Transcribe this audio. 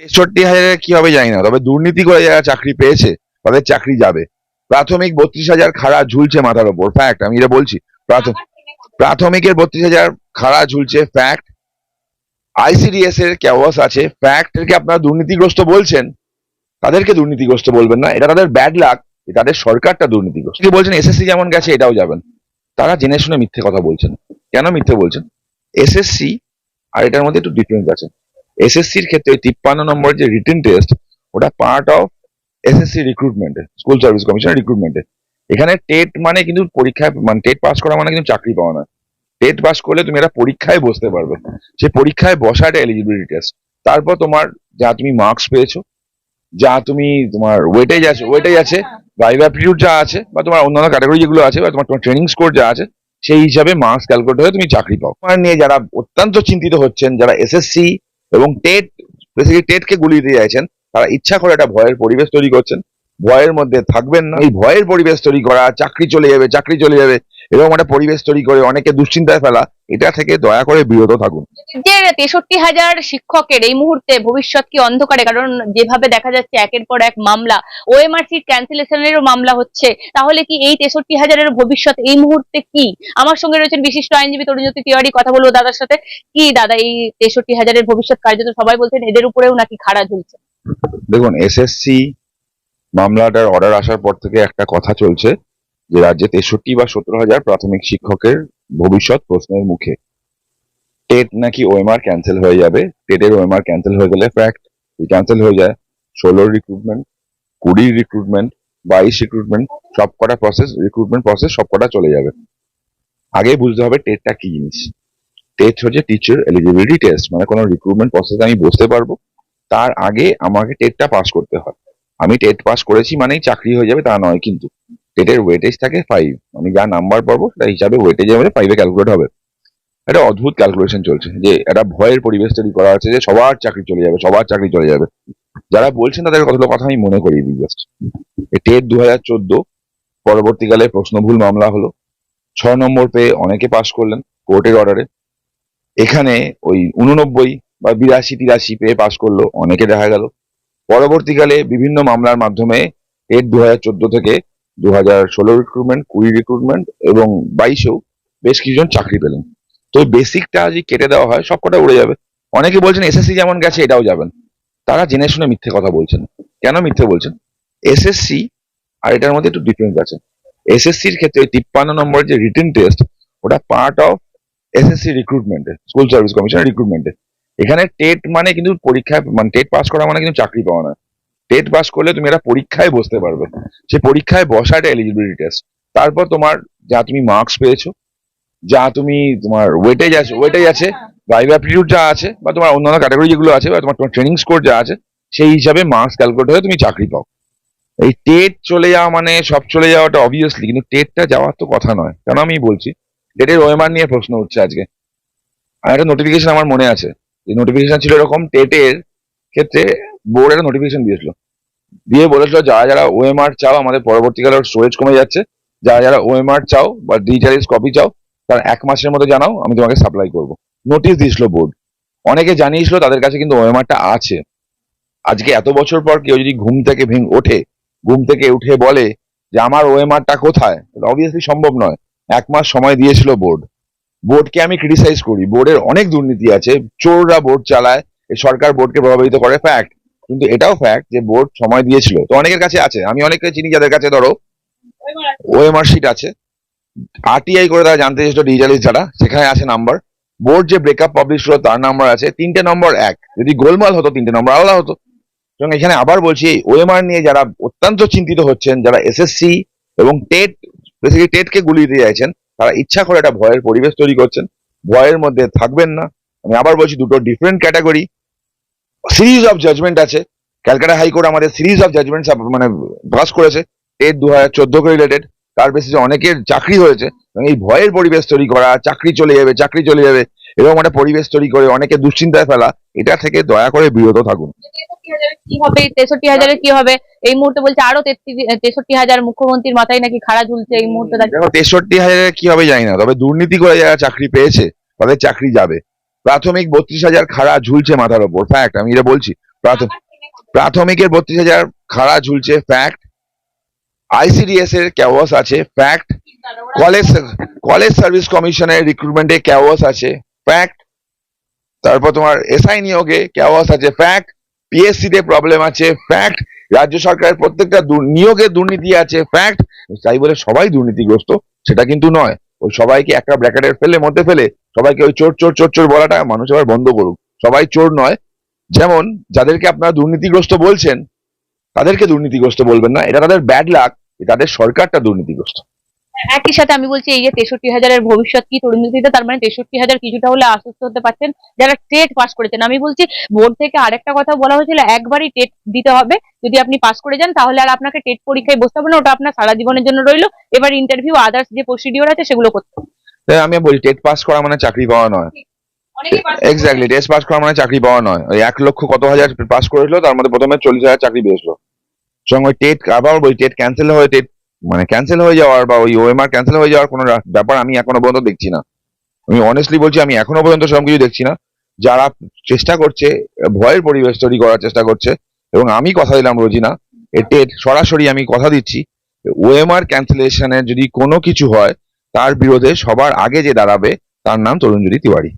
তেষট্টি হাজারে কি হবে জানি না তবে দুর্নীতি করে যারা চাকরি পেয়েছে তাদের চাকরি যাবে। প্রাথমিক বত্রিশ হাজার খাড়া ঝুলছে মাথার ওপর ফ্যাক্ট আমি এটা বলছি। প্রাথমিক প্রাথমিকের বত্রিশ হাজার খাড়া ঝুলছে ফ্যাক্ট আইসিডিএস এর ক্যাওয়াস আছে ফ্যাক্ট এরকে আপনারা দুর্নীতিগ্রস্ত বলছেন? তাদেরকে দুর্নীতিগ্রস্ত বলবেন না এটা তাদের ব্যাড লাক তাদের সরকারটা দুর্নীতিগ্রস্ত। বলছেন এসএসসি যেমন গেছে এটাও যাবেন। তারা জেনে শুনে মিথ্যে কথা বলছেন। কেন মিথ্যে বলছেন? এসএসসি আর এটার মধ্যে একটু ডিফারেন্স আছে। এসএসসির ক্ষেত্রে তিপ্পান্ন নম্বর যে রিটেন টেস্ট ওটা পার্ট অফ এসএসসি রিক্রুটমেন্টে স্কুল সার্ভিস কমিশনের রিক্রুটমেন্টে এখানে টেট মানে কিন্তু পরীক্ষায় মানে টেট পাস করা মানে কিন্তু চাকরি পাওয়া না। টেট পাস করলে তুমি একটা পরীক্ষায় বসতে পারবে। সেই পরীক্ষায় বসা একটা এলিজিবিলিটি টেস্ট তারপর তোমার যা তুমি মার্কস পেয়েছ, যা তুমি তোমার ওয়েটেজ আছে ওয়েটেজ আছে ভাইভ অ্যাপটিটিউড যা আছে, বা তোমার অন্যান্য ক্যাটাগরি যেগুলো আছে, বা তোমার ট্রেনিং স্কোর যা আছে, সেই হিসাবে মার্কস ক্যালকুলেট হয়ে তুমি চাকরি পাও। তোমার নিয়ে যারা অত্যন্ত চিন্তিত হচ্ছেন, যারা এসএসসি এবং টেট বেসিক্যালি টেটকে গুলিয়ে দিয়ে চাইছেন তারা ইচ্ছা করে একটা ভয়ের পরিবেশ তৈরি করছেন। ভয়ের মধ্যে থাকবেন না। এই ভয়ের পরিবেশ তৈরি করা, চাকরি চলে যাবে, চাকরি চলে যাবে। এরকম একটা পরিবেশ তৈরি করে অনেকে দুশ্চিন্তায় ফেলা এটা থেকে দয়া করে বিরত থাকুন। যে তেষট্টি হাজার শিক্ষকের এই মুহূর্তে ভবিষ্যৎ কি অন্ধকারে? কারণ যেভাবে দেখা যাচ্ছে একের পর এক মামলা ওএমআর সিট ক্যান্সেলেশনেরও মামলা হচ্ছে তাহলে কি এই তেষট্টি হাজারের ভবিষ্যৎ এই মুহূর্তে কি? আমার সঙ্গে রয়েছেন বিশিষ্ট আইনজীবী তরুণজ্যোতি তিওয়ারি কথা বলব দাদার সাথে। কি দাদা এই তেষট্টি হাজারের ভবিষ্যৎ কার্যত সবাই বলছেন এদের উপরেও নাকি খাড়া ঝুলছে? দেখুন এসএসসি মামলাটার অর্ডার আসার পর থেকে একটা কথা চলছে যে রাজ্যে তেষট্টি বা সতেরো হাজার প্রাথমিক শিক্ষকের ভবিষ্যৎ প্রশ্নের মুখে। টেট নাকি ওএমআর ক্যান্সেল হয়ে যাবে? টেটের ওএমআর ক্যান্সেল হয়ে গেলে ফ্যাক্ট ক্যান্সেল হয়ে যায়। ষোলোর রিক্রুটমেন্ট কুড়ির রিক্রুটমেন্ট বাইশ রিক্রুটমেন্ট সব কটা প্রসেস রিক্রুটমেন্ট প্রসেস সব কটা চলে যাবে। আগে বুঝতে হবে টেটটা কি জিনিস। টেট হচ্ছে টিচার এলিজিবিলিটি টেস্ট মানে কোনো রিক্রুটমেন্ট প্রসেস আমি বসতে পারব। তার আগে আমাকে টেটটা পাস করতে হয়। আমি টেট পাস করেছি মানেই চাকরি হয়ে যাবে তা নয় কিন্তু। টেটের ওয়েটেজ থাকে ফাইভ আমি যা নাম্বার পাবো সেটা হিসাবে ওয়েটেজ আমাদের ফাইভে ক্যালকুলেট হবে। একটা অদ্ভুত ক্যালকুলেশন চলছে যে একটা ভয়ের পরিবেশ তৈরি করা আছে যে সবার চাকরি চলে যাবে, সবার চাকরি চলে যাবে। যারা বলছেন তাদের কতগুলো কথা আমি মনে করি জাস্ট টেট দু হাজার চোদ্দ, পরবর্তীকালে প্রশ্নভুল মামলা হলো। ছ নম্বর পেয়ে অনেকে পাস করলেন কোর্টের অর্ডারে এখানে ওই উননব্বই বা বিরাশি তিরাশি পেয়ে পাস করল, অনেকে দেখা গেল। পরবর্তীকালে বিভিন্ন মামলার মাধ্যমে টেট দু হাজার চোদ্দ থেকে দু হাজার ষোলো রিক্রুটমেন্ট কুড়ি রিক্রুটমেন্ট এবং বাইশেও বেশ কিছুজন চাকরি পেলেন। তো বেসিকটা যদি কেটে দেওয়া হয়, সবকটা উড়ে যাবে। অনেকে বলছেন এসএসসি যেমন গেছে, এটাও যাবেন। তারা জেনে শুনে মিথ্যে কথা বলছেন। কেন মিথ্যে বলছেন? এসএসসি আর এটার মধ্যে একটু ডিফারেন্স আছে। এসএসসির ক্ষেত্রে ওই তিপ্পান্ন নম্বর যে রিটেন টেস্ট ওটা পার্ট অফ এসএসসি রিক্রুটমেন্টে স্কুল সার্ভিস কমিশনের রিক্রুটমেন্টে এখানে টেট মানে কিন্তু পরীক্ষায় মানে টেট পাস করা মানে কিন্তু চাকরি পাওয়া না টেট পাস করলে তুমি একটা পরীক্ষায় বসতে পারবে। সেই পরীক্ষায় বসা একটা এলিজিবিলিটি টেস্ট তারপর তোমার যা তুমি মার্কস পেয়েছ, যা তুমি তোমার ওয়েটেজ আছে ওয়েটেজ আছে ভাইভ অ্যাপটিটিউড যা আছে, বা তোমার অন্যান্য ক্যাটাগরি যেগুলো আছে, বা তোমার ট্রেনিং স্কোর যা আছে, সেই হিসাবে মার্কস ক্যালকুলেট হয়ে তুমি চাকরি পাও। এই টেট চলে যাওয়া মানে সব চলে যাওয়াটা অবভিয়াসলি কিন্তু টেটটা যাওয়ার তো কথা নয়। কেন আমি বলছি? টেটের ওএমআর নিয়ে প্রশ্ন উঠছে আজকে। আর একটা নোটিফিকেশন আমার মনে আছে। যে নোটিফিকেশন ছিল এরকম টেটের ক্ষেত্রে বোর্ড একটা নোটিফিকেশন দিয়েছিল। দিয়ে বলেছিল যারা যারা ওএমআর চাও, আমাদের পরবর্তীকালে স্টোরেজ কমে যাচ্ছে। যারা যারা ওএমআর চাও বা ডিজিটালাইজ কপি চাও, তার এক মাসের মধ্যে জানাও, আমি তোমাকে সাপ্লাই করব। নোটিশ দিয়েছিল বোর্ড অনেকে জানিয়েছিল তাদের কাছে কিন্তু ওএমআরটা আছে। আজকে এত বছর পর কেউ যদি ঘুম থেকে ভেঙ, ওঠে, ঘুম থেকে উঠে বলে যে আমার ওএমআরটা কোথায়? অবভিয়াসলি সম্ভব নয়। এক মাস সময় দিয়েছিল বোর্ড বোর্ডকে আমি ক্রিটিসাইজ করি। বোর্ডের অনেক দুর্নীতি আছে। চোররা বোর্ড চালায়। সরকার বোর্ডকে প্রভাবিত করে। ফ্যাক্ট কিন্তু এটাও ফ্যাক্ট যে বোর্ড সময় দিয়েছিল। তো অনেকের কাছে আছে। আমি অনেকে চিনি যাদের কাছে, ধরো ওএমআর শিট আছে। আরটিআই করে তারা জানতে চেয়েছিল ডিজিটালিস্ট যারা, সেখানে আছে নাম্বার বোর্ড যে ব্রেকআপ পাবলিশ হলো, তার নাম্বার আছে। তিনটে নম্বর এক। যদি গোলমাল হতো, তিনটে নম্বর আলাদা হতো। এবং এখানে আবার বলছি ওএমআর নিয়ে যারা অত্যন্ত চিন্তিত হচ্ছেন, যারা এসএসসি এবং টেট বেসিক্যালি টেটকে গুলিয়ে দিয়ে চাইছেন, তারা ইচ্ছা করে একটা ভয়ের পরিবেশ তৈরি করছেন। ভয়ের মধ্যে থাকবেন না। আমি আবার বলছি, দুটো different category series of judgment আছে। ক্যালকাটা হাইকোর্ট আমাদের সিরিজ অফ জাজমেন্ট মানে পাস করেছে। টেট দু হাজার চোদ্দকে রিলেটেড তার বেসিসে অনেকের চাকরি হয়েছে। এই ভয়ের পরিবেশ তৈরি করা চাকরি চলে যাবে চাকরি চলে যাবে এরকম একটা পরিবেশ তৈরি করে অনেকে দুশ্চিন্তায় ফেলা এটা থেকে দয়া করে বিরত থাকুন। কি হবে? তেষট্টি হাজারের কি হবে? এই মুহূর্তে বলছে আরও তেষট্টি হাজার মুখ্যমন্ত্রীর মাথায় নাকি খাড়া ঝুলছে এই মুহূর্তে। দেখো তেষট্টি হাজারে কি হবে জানি না তবে দুর্নীতি করে যারা চাকরি পেয়েছে তাদের চাকরি যাবে। প্রাথমিক বত্রিশ হাজার খাড়া ঝুলছে মাথার ওপর ফ্যাক্ট আমি এটা বলছি প্রাথমিক প্রাথমিকের বত্রিশ হাজার খাড়া ঝুলছে ফ্যাক্ট আইসিডিএস এর ক্যাওয়াস আছে ফ্যাক্ট কলেজ কলেজ সার্ভিস কমিশনের রিক্রুটমেন্টে ক্যাওয়াস আছে ফ্যাক্ট তারপর তোমার এসআই নিয়োগে ক্যাওয়াস আছে ফ্যাক্ট পিএসসি তে প্রবলেম আছে ফ্যাক্ট রাজ্য সরকারের প্রত্যেকটা নিয়োগে দুর্নীতি আছে ফ্যাক্ট তাই বলে সবাই দুর্নীতিগ্রস্ত সেটা কিন্তু নয় ওই সবাইকে একটা ব্র্যাকেটের ফেলে মধ্যে ফেলে সবাইকে ওই চোর চোর চোর চোর বলাটা মানুষ আবার বন্ধ করুক। সবাই চোর নয়। যেমন যাদেরকে আপনারা দুর্নীতিগ্রস্ত বলছেন, তাদেরকে দুর্নীতিগ্রস্ত বলবেন না। এটা তাদের ব্যাড লাক তাদের সরকারটা দুর্নীতিগ্রস্ত। একই সাথে আমি বলছি, এই যে তেষট্টি হাজারের ভবিষ্যৎ কি তরুণীতে তার মানে তেষট্টি হাজার কিছুটা হলে আশ্বস্ত হতে পারছেন যারা টেট পাস করেছেন। আমি বলছি, বোর্ড থেকে আরেকটা কথা বলা হয়েছিল, একবারই টেট দিতে হবে। যদি আপনি পাস করে যান, তাহলে আর আপনাকে টেট পরীক্ষায় বসতে হবে না, ওটা আপনার সারা জীবনের জন্য রইল। এবার ইন্টারভিউ আদার্স যে প্রসিডিওর আছে, সেগুলো করতে হবে। আমি বলি টেট পাস করা মানে চাকরি পাওয়া নয়। এক্স্যাক্টলি টেস্ট পাস করা মানে চাকরি পাওয়া নয়। ওই এক লক্ষ কত হাজার পাস করেছিল তার মধ্যে প্রথমে চল্লিশ হাজার চাকরি পেয়েছিল। সঙ্গে টেট আবার ওই টেট ক্যান্সেল হয়ে টেট মানে ক্যান্সেল হয়ে যাওয়ার বা ওই ওএমআর ক্যান্সেল হয়ে যাওয়ার কোনো ব্যাপার আমি এখনও পর্যন্ত দেখছি না। আমি অনেস্টলি বলছি আমি এখনও পর্যন্ত সেরকম কিছু দেখছি না। যারা চেষ্টা করছে ভয়ের পরিবেশ তৈরি করার চেষ্টা করছে এবং আমি কথা দিলাম রোজিনা এ টেট সরাসরি আমি কথা দিচ্ছি ওএমআর ক্যান্সেলেশনের যদি কোনো কিছু হয় তার বিরোধে সবার আগে যে দাঁড়াবে তার নাম তরুণজ্যোতি তিওয়ারি।